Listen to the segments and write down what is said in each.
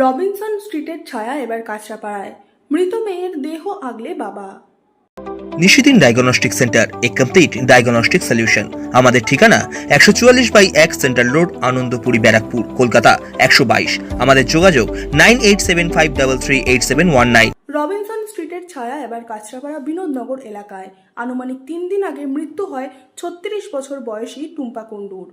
Robinson স্ট্রিটের ছায়া এবার কাঁচরাপাড়ায়। মৃত মেয়ের দেহ আগলে বাবা। Nishidin diagnostic centre a complete diagnostic solution. আমাদের ঠিকানা একশো চুয়াল্লিশ বাই এক সেন্ট্রাল রোড আনন্দপুরি ব্যারাকপুর কলকাতা একশো বাইশ। আমাদের যোগাযোগ nine eight seven five double three eight seven one nine. Robinson স্ট্রিটের ছায়া এবার কাঁচরাপাড়া বিনোদনগর এলাকায়। আনুমানিক তিন দিন আগে মৃত্যু হয় ছত্রিশ বছর বয়সী টুম্পা কুণ্ডুর।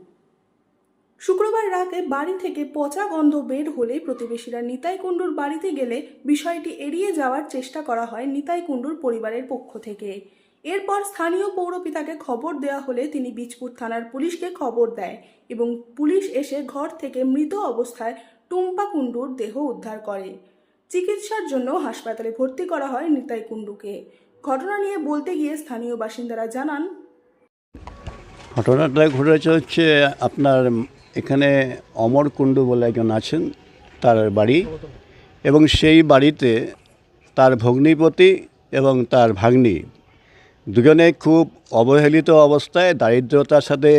শুক্রবার রাতে বাড়ি থেকে পচা গন্ধ বের হলে প্রতিবেশীরা নিতাই কুণ্ডুর বাড়িতে গেলে বিষয়টি এড়িয়ে যাওয়ার চেষ্টা করা হয় নিতাই কুণ্ডুর পরিবারের পক্ষ থেকে। এরপর স্থানীয় পৌরপিতাকে খবর দেওয়া হলে তিনি বীজপুর থানার পুলিশকে খবর দেয় এবং পুলিশ এসে ঘর থেকে মৃত অবস্থায় টুম্পা কুণ্ডুর দেহ উদ্ধার করে। চিকিৎসার জন্য হাসপাতালে ভর্তি করা হয় নিতাই কুণ্ডুকে। ঘটনা নিয়ে বলতে গিয়ে স্থানীয় বাসিন্দারা জানান, ঘটনাটা ঘটেছে হচ্ছে আপনার এখানে অমর কুণ্ডু বলে একজন আছেন, তার বাড়ি। এবং সেই বাড়িতে তার ভগ্নিপতি এবং তার ভাগ্নি দুজনে খুব অবহেলিত অবস্থায় দারিদ্রতার সাথে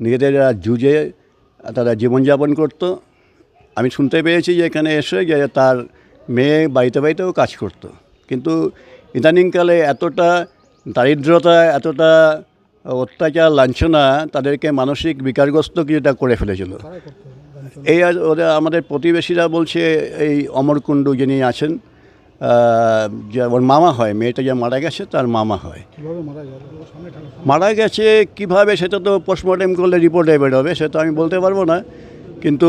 নিজেদের যুঝে তারা জীবনযাপন করত। আমি শুনতে পেয়েছি যে এখানে এসে যে তার মেয়ে বাড়িতে বাড়িতেও কাজ করত। কিন্তু ইদানিংকালে এতটা দারিদ্রতা, এতটা অত্যাচার লাঞ্ছনা তাদেরকে মানসিক বিকারগ্রস্ত কিছুটা করে ফেলেছিল। এই ওদের আমাদের প্রতিবেশীরা বলছে এই অমরকুণ্ডু যিনি আছেন যে ওর মামা হয় মেয়েটা যে মারা গেছে তার মামা হয়। মারা গেছে কীভাবে সেটা তো পোস্টমর্টেম করলে রিপোর্টে বেরোবে সেটা আমি বলতে পারব না। কিন্তু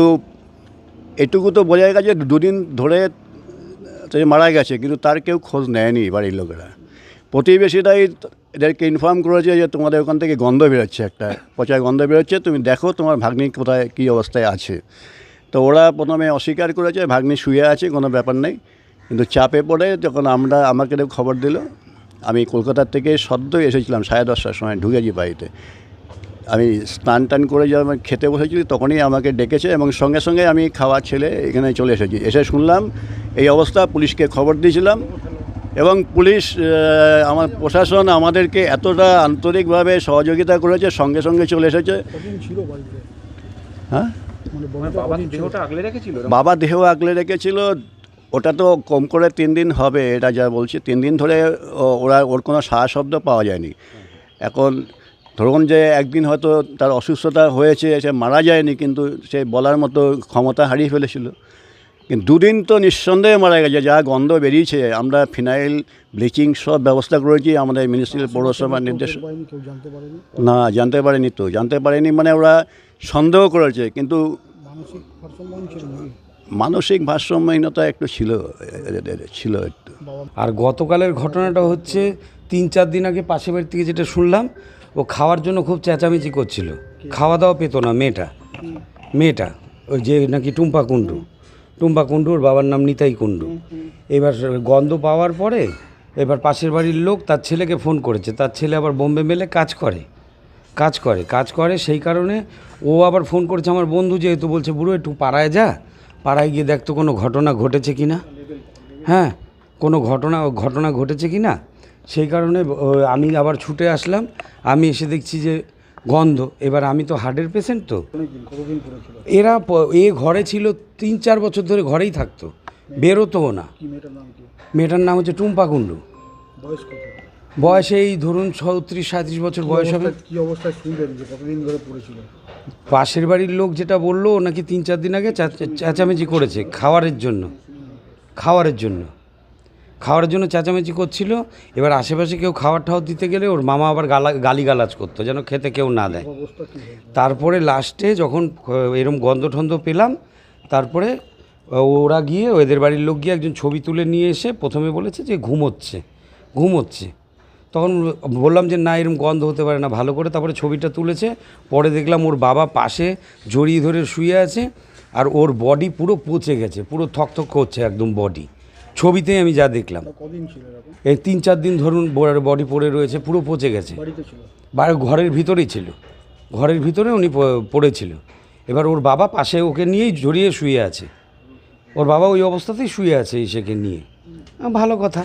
এটুকু তো বোঝা গেছে দুদিন ধরে মারা গেছে কিন্তু তার কেউ খোঁজ নেয়নি বাড়ির লোকেরা। প্রতিবেশীরাই এদেরকে ইনফর্ম করেছে যে তোমাদের ওখান থেকে গন্ধ বেরোচ্ছে একটা পচা গন্ধ বেরোচ্ছে, তুমি দেখো তোমার ভাগ্নি কোথায়, কী অবস্থায় আছে। তো ওরা প্রথমে অস্বীকার করেছে, ভাগ্নি শুয়ে আছে, কোনো ব্যাপার নেই। কিন্তু চাপে পড়ে যখন আমরা, আমাকে খবর দিল, আমি কলকাতার থেকে সদ্যই এসেছিলাম, সাড়ে দশটার সময় ঢুকেছি বাড়িতে। আমি স্নান টান করে যখন খেতে বসেছি তখনই আমাকে ডেকেছে এবং সঙ্গে সঙ্গে আমি খাওয়া ছেলে এখানে চলে এসেছি। এসে শুনলাম, এই অবস্থা, পুলিশকে খবর দিয়েছিলাম এবং পুলিশ আমার প্রশাসন আমাদেরকে এতটা আন্তরিকভাবে সহযোগিতা করেছে সঙ্গে সঙ্গে চলে এসেছে। হ্যাঁ? বাবা দেহটা আগলে রেখেছিল বাবা দেহ আগলে রেখেছিল ওটা তো কম করে তিন দিন হবে এটা যা বলছি তিন দিন ধরে ও- ওরা ওর কোনো সাহা শব্দ পাওয়া যায়নি। এখন ধরুন যে একদিন হয়তো তার অসুস্থতা হয়েছে সে মারা যায়নি কিন্তু সে বলার মতো ক্ষমতা হারিয়ে ফেলেছিল। কিন্তু দুদিন তো নিঃসন্দেহে মারা গেছে যা গন্ধ বেরিয়েছে। আমরা ফিনাইল ব্লিচিং সব ব্যবস্থা করেছি আমাদের মিনিস্ট্রি পৌরসভার নির্দেশ না জানতে পারেনি তো। জানতে পারেনি মানে ওরা সন্দেহ করেছে কিন্তু মানসিক ভারসাম্যহীনতা একটু ছিল ছিল একটু। আর গতকালের ঘটনাটা হচ্ছে তিন চার দিন আগে পাশের বাড়ি থেকে যেটা শুনলাম ও খাওয়ার জন্য খুব চেঁচামেচি করছিল। খাওয়া দাওয়া পেতো না মেয়েটা। মেয়েটা ওই যে নাকি টুম্পা কুণ্ডু। টুম্পা কুণ্ডু ওর বাবার নাম নিতাই কুণ্ডু। এবার গন্ধ পাওয়ার পরে এবার পাশের বাড়ির লোক তার ছেলেকে ফোন করেছে। তার ছেলে আবার বোম্বে মেলে কাজ করে কাজ করে কাজ করে সেই কারণে ও আবার ফোন করেছে আমার বন্ধু যেহেতু বলছে বুড়ো একটু পাড়ায় যা। পাড়ায় গিয়ে দেখ তো কোনো ঘটনা ঘটেছে কি না হ্যাঁ কোনো ঘটনা ঘটনা ঘটেছে কি না সেই কারণে আমি আবার ছুটে আসলাম। আমি এসে দেখছি যে গন্ধ। এবার আমি তো হার্টের পেশেন্ট তো। এরা এ ঘরে ছিল তিন চার বছর ধরে ঘরেই থাকতো। বেরোতোও না। মেয়েটার নাম হচ্ছে টুম্পা কুণ্ডু। বয়স এই ধরুন ছত্রিশ সাঁত্রিশ বছর বয়স হবে। কি অবস্থায় শুনলেন যে কতদিন ধরে পড়েছিল? পাশের বাড়ির লোক যেটা বলল ও নাকি তিন চার দিন আগে চেঁচামেচি করেছে খাওয়ারের জন্য। খাওয়ারের জন্য। খাওয়ারের জন্য চেঁচামেচি করছিল। এবার আশেপাশে কেউ খাওয়ার টাওয়ার দিতে গেলে ওর মামা আবার গালা গালিগালাজ করতো, যেন খেতে কেউ না দেয়। তারপরে লাস্টে যখন এরম গন্ধ টন্ধ পেলাম, তারপরে ওরা গিয়ে ওদের বাড়ির লোক গিয়ে একজন ছবি তুলে নিয়ে এসে প্রথমে বলেছে যে ঘুমোচ্ছে ঘুমোচ্ছে। তখন বললাম যে, না, এরম গন্ধ হতে পারে না, ভালো করে। তারপরে ছবিটা তুলেছে। পরে দেখলাম ওর বাবা পাশে জড়িয়ে ধরে শুয়ে আছে, আর ওর বডি পুরো পচে গেছে, পুরো থকথক করছে একদম বডি ছবিতেই আমি যা দেখলাম। কদিন ছিল এই তিন চার দিন ধরুন বডি পড়ে রয়েছে পুরো পচে গেছে। বাড়ি ঘরের ভিতরেই ছিল। ঘরের ভিতরে উনি পড়েছিল। এবার ওর বাবা পাশে ওকে নিয়েই জড়িয়ে শুয়ে আছে। ওর বাবা ওই অবস্থাতেই শুয়ে আছে ইসেকে নিয়ে। ভালো কথা।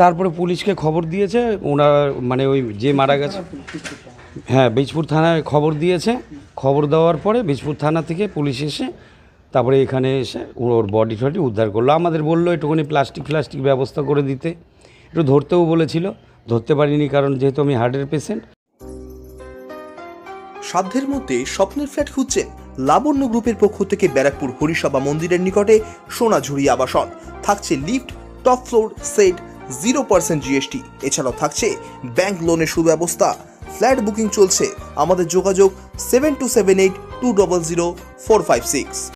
তারপরে পুলিশকে খবর দিয়েছে ওনার মানে ওই যে মারা গেছে। হ্যাঁ বীজপুর থানায় খবর দিয়েছে। খবর দেওয়ার পরে বীজপুর থানা থেকে পুলিশ এসে তারপরে এখানে এসে ওর বডি টডি উদ্ধার করল। আমাদের বলল একটুখানি প্লাস্টিক ফ্লাস্টিক ব্যবস্থা করে দিতে। একটু ধরতেও বলেছিল। ধরতে পারিনি কারণ যেহেতু আমি হার্টের পেশেন্ট সাধ্যের মধ্যে স্বপ্নের ফ্ল্যাট খুঁজছেন লাবণ্য গ্রুপের পক্ষ থেকে ব্যারাকপুর হরিসভা মন্দিরের নিকটে সোনাঝুরি আবাসন। থাকছে lift top floor set zero percent GST এছাড়াও থাকছে ব্যাংক লোনের সুব্যবস্থা। ফ্ল্যাট বুকিং চলছে। আমাদের যোগাযোগ seven two seven eight two double zero four five six